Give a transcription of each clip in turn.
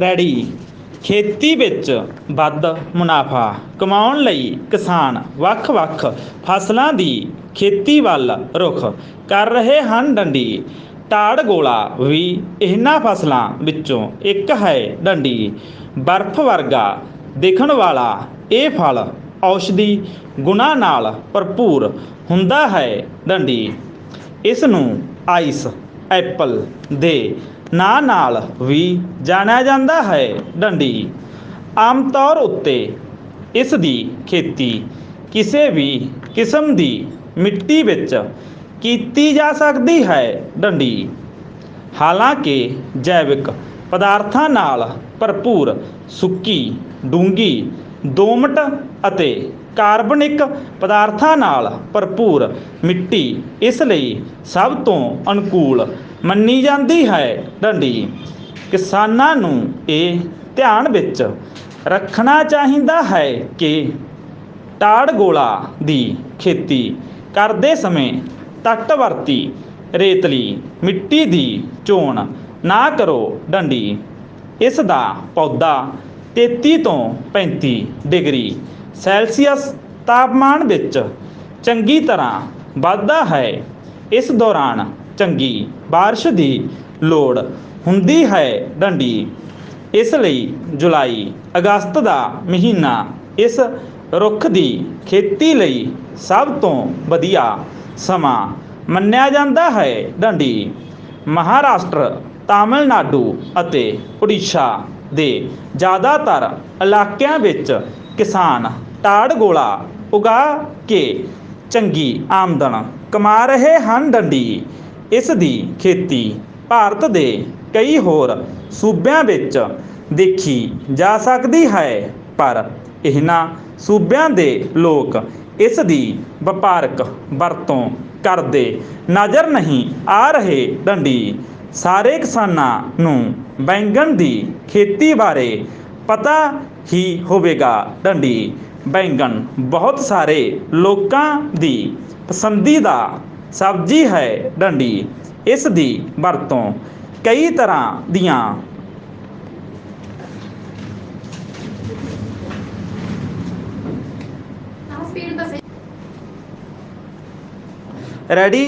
Ready. ਖੇਤੀ ਵਿੱਚ ਵੱਧ ਮੁਨਾਫਾ ਕਮਾਉਣ ਲਈ ਕਿਸਾਨ ਵੱਖ-ਵੱਖ ਫਸਲਾਂ ਦੀ ਖੇਤੀ ਵੱਲ ਰੁਖ ਕਰ ਰਹੇ ਹਨ ਡੰਡੀ। ਟਾੜ ਗੋਲਾ ਵੀ ਇਹਨਾਂ ਫਸਲਾਂ ਵਿੱਚੋਂ ਇੱਕ ਹੈ ਡੰਡੀ। ਬਰਫ਼ ਵਰਗਾ ਦੇਖਣ ਵਾਲਾ ਇਹ ਫਲ ਔਸ਼ਧੀ ਗੁਣਾਂ ਨਾਲ ਭਰਪੂਰ ਹੁੰਦਾ ਹੈ ਡੰਡੀ। ਇਸ ਨੂੰ ਆਈਸ ਐਪਲ ਦੇ ਨਾਂ ਨਾਲ ਵੀ ਜਾਣਿਆ ਜਾਂਦਾ ਹੈ ਡੰਡੀ। ਆਮ ਤੌਰ ਉੱਤੇ ਇਸ ਦੀ ਖੇਤੀ ਕਿਸੇ ਵੀ ਕਿਸਮ ਦੀ ਮਿੱਟੀ ਵਿੱਚ ਕੀਤੀ ਜਾ ਸਕਦੀ ਹੈ ਡੰਡੀ। ਹਾਲਾਂਕਿ ਜੈਵਿਕ ਪਦਾਰਥਾਂ ਨਾਲ ਭਰਪੂਰ ਸੁੱਕੀ ਡੂੰਗੀ ਦੋਮਟ ਅਤੇ ਕਾਰਬਨਿਕ ਪਦਾਰਥਾਂ ਨਾਲ ਭਰਪੂਰ ਮਿੱਟੀ ਇਸ ਲਈ ਸਭ ਤੋਂ ਅਨੁਕੂਲ ਮੰਨੀ ਜਾਂਦੀ ਹੈ। ਡੰਡੀ, ਕਿਸਾਨਾਂ ਨੂੰ ਇਹ ਧਿਆਨ ਵਿੱਚ ਰੱਖਣਾ ਚਾਹੀਦਾ ਹੈ ਕਿ ਟਾੜ ਗੋਲਾ ਦੀ ਖੇਤੀ ਕਰਦੇ ਸਮੇਂ ਤੱਟਵਰਤੀ ਰੇਤਲੀ ਮਿੱਟੀ ਦੀ ਚੋਣ ਨਾ ਕਰੋ। ਡੰਡੀ, ਇਸ ਦਾ ਪੌਦਾ 33 ਤੋਂ 35 ਡਿਗਰੀ ਸੈਲਸੀਅਸ ਤਾਪਮਾਨ ਵਿੱਚ ਚੰਗੀ ਤਰ੍ਹਾਂ ਵੱਧਦਾ ਹੈ ਇਸ ਦੌਰਾਨ ਚੰਗੀ بارش ਦੀ ਲੋੜ ਹੁੰਦੀ ਹੈ ਡੰਡੀ ਇਸ ਲਈ ਜੁਲਾਈ ਅਗਸਤ ਦਾ ਮਹੀਨਾ ਇਸ ਰੁੱਖ ਦੀ ਖੇਤੀ ਲਈ ਸਭ ਤੋਂ ਵਧੀਆ ਸਮਾਂ ਮੰਨਿਆ ਜਾਂਦਾ ਹੈ ਡੰਡੀ ਮਹਾਰਾਸ਼ਟਰ ਤਾਮਿਲਨਾਡੂ ਅਤੇ ਉੜੀਸਾ ਦੇ ਜ਼ਿਆਦਾਤਰ ਇਲਾਕਿਆਂ ਵਿੱਚ ਕਿਸਾਨ ਟਾੜ ਗੋਲਾ ਉਗਾ ਕੇ ਚੰਗੀ ਆਮਦਨ ਕਮਾ ਰਹੇ ਹਨ। ਡੰਡੀ, ਇਸ ਦੀ ਖੇਤੀ ਭਾਰਤ ਦੇ ਕਈ ਹੋਰ ਸੂਬਿਆਂ ਵਿੱਚ ਦੇਖੀ ਜਾ ਸਕਦੀ ਹੈ, ਪਰ ਇਹਨਾਂ ਸੂਬਿਆਂ ਦੇ ਲੋਕ ਇਸ ਦੀ ਵਪਾਰਕ ਵਰਤੋਂ ਕਰਦੇ ਨਜ਼ਰ ਨਹੀਂ ਆ ਰਹੇ। ਡੰਡੀ, ਸਾਰੇ ਕਿਸਾਨਾਂ ਨੂੰ ਬੈਂਗਣ ਦੀ ਖੇਤੀ ਬਾਰੇ ਪਤਾ ਹੀ ਹੋਵੇਗਾ। ਡੰਡੀ, ਬੈਂਗਣ ਬਹੁਤ ਸਾਰੇ ਲੋਕਾਂ ਦੀ ਪਸੰਦੀਦਾ ਸਬਜ਼ੀ ਹੈ ਡੰਡੀ। ਇਸ ਦੀ ਵਰਤੋਂ ਕਈ ਤਰ੍ਹਾਂ ਦੀਆਂ ਰੈਡੀ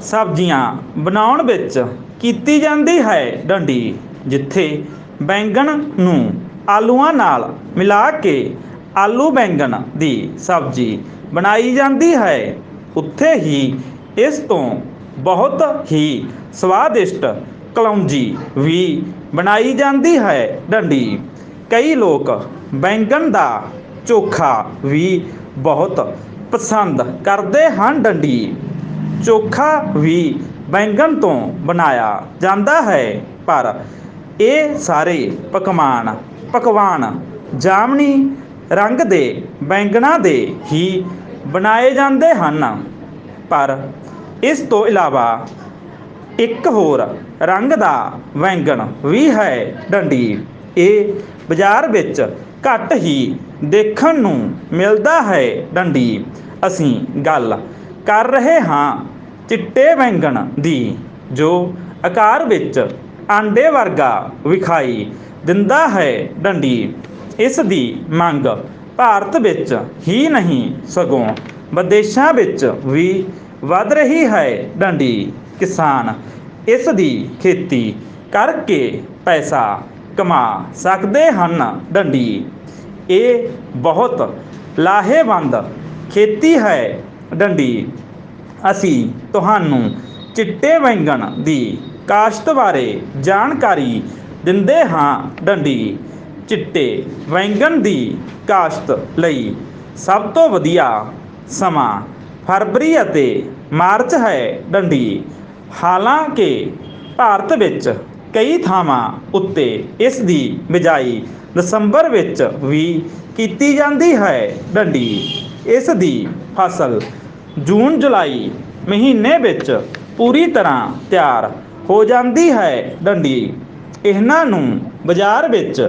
ਸਬਜ਼ੀਆਂ ਬਣਾਉਣ ਵਿੱਚ ਕੀਤੀ ਜਾਂਦੀ ਹੈ ਡੰਡੀ। ਜਿੱਥੇ ਬੈਂਗਣ ਨੂੰ ਆਲੂਆਂ ਨਾਲ ਮਿਲਾ ਕੇ ਆਲੂ ਬੈਂਗਣ ਦੀ ਸਬਜ਼ੀ ਬਣਾਈ ਜਾਂਦੀ ਹੈ। ਉੱਥੇ ਹੀ ਇਸ ਤੋਂ ਬਹੁਤ ਹੀ ਸਵਾਦਿਸ਼ਟ ਕਲੌਂਜੀ ਵੀ ਬਣਾਈ ਜਾਂਦੀ ਹੈ ਡੰਡੀ। ਕਈ ਲੋਕ ਬੈਂਗਣ ਦਾ ਚੋਖਾ ਵੀ ਬਹੁਤ ਪਸੰਦ ਕਰਦੇ ਹਨ ਡੰਡੀ। ਚੋਖਾ ਵੀ ਬੈਂਗਣ ਤੋਂ ਬਣਾਇਆ ਜਾਂਦਾ ਹੈ, ਪਰ ਇਹ ਸਾਰੇ ਪਕਵਾਨ ਪਕਵਾਨ, ਜਾਮਣੀ ਰੰਗ ਦੇ, ਬੈਂਗਣਾਂ ਦੇ ਹੀ ਬਣਾਏ ਜਾਂਦੇ ਹਨ। ਪਰ ਇਸ ਤੋਂ ਇਲਾਵਾ ਇੱਕ ਹੋਰ ਰੰਗ ਦਾ ਵੈਂਗਣ ਵੀ ਹੈ ਡੰਡੀ। ਇਹ ਬਾਜ਼ਾਰ ਵਿੱਚ ਘੱਟ ਹੀ ਦੇਖਣ ਨੂੰ ਮਿਲਦਾ ਹੈ ਡੰਡੀ। ਅਸੀਂ ਗੱਲ ਕਰ ਰਹੇ ਹਾਂ ਚਿੱਟੇ ਵੈਂਗਣ ਦੀ, ਜੋ ਆਕਾਰ ਵਿੱਚ ਆਂਡੇ ਵਰਗਾ ਵਿਖਾਈ ਦਿੰਦਾ ਹੈ ਡੰਡੀ। ਇਸ ਦੀ ਮੰਗ ਭਾਰਤ ਵਿੱਚ ਹੀ ਨਹੀਂ, ਸਗੋਂ ਵਿਦੇਸ਼ਾਂ ਵਿੱਚ ਵੀ ਵੱਧ ਰਹੀ ਹੈ ਡੰਡੀ। ਕਿਸਾਨ ਇਸ ਦੀ ਖੇਤੀ ਕਰਕੇ ਪੈਸਾ ਕਮਾ ਸਕਦੇ ਹਨ ਡੰਡੀ। ਇਹ ਬਹੁਤ ਲਾਹੇਵੰਦ ਖੇਤੀ ਹੈ ਡੰਡੀ। ਅਸੀਂ ਤੁਹਾਨੂੰ ਚਿੱਟੇ ਵੈਂਗਣ ਦੀ ਕਾਸ਼ਤ ਬਾਰੇ ਜਾਣਕਾਰੀ ਦਿੰਦੇ ਹਾਂ ਡੰਡੀ ਚਿੱਟੇ ਵੈਂਗਣ ਦੀ ਕਾਸ਼ਤ ਲਈ। ਸਭ ਤੋਂ ਵਧੀਆ ਸਮਾਂ ਫਰਵਰੀ ਅਤੇ ਮਾਰਚ ਹੈ ਡੰਡੀ। ਹਾਲਾਂਕਿ ਭਾਰਤ ਵਿੱਚ ਕਈ ਥਾਵਾਂ ਉੱਤੇ ਇਸ ਦੀ ਬਿਜਾਈ ਦਸੰਬਰ ਵਿੱਚ ਵੀ ਕੀਤੀ ਜਾਂਦੀ ਹੈ ਡੰਡੀ। ਇਸ ਦੀ ਫਸਲ ਜੂਨ ਜੁਲਾਈ ਮਹੀਨੇ ਵਿੱਚ ਪੂਰੀ ਤਰ੍ਹਾਂ ਤਿਆਰ ਹੋ ਜਾਂਦੀ ਹੈ ਡੰਡੀ। ਇਹਨਾਂ ਨੂੰ ਬਾਜ਼ਾਰ ਵਿੱਚ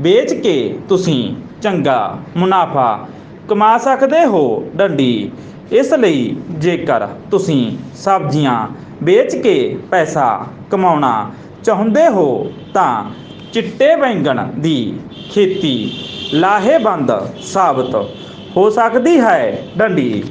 ਵੇਚ ਕੇ ਤੁਸੀਂ ਚੰਗਾ ਮੁਨਾਫਾ ਕਮਾ ਸਕਦੇ ਹੋ ਡੰਡੀ। ਇਸ ਲਈ ਜੇਕਰ ਤੁਸੀਂ ਸਬਜ਼ੀਆਂ ਵੇਚ ਕੇ ਪੈਸਾ ਕਮਾਉਣਾ ਚਾਹੁੰਦੇ ਹੋ, ਤਾਂ ਚਿੱਟੇ ਬੈਂਗਣ ਦੀ ਖੇਤੀ ਲਾਹੇਵੰਦ ਸਾਬਤ ਹੋ ਸਕਦੀ ਹੈ ਡੰਡੀ।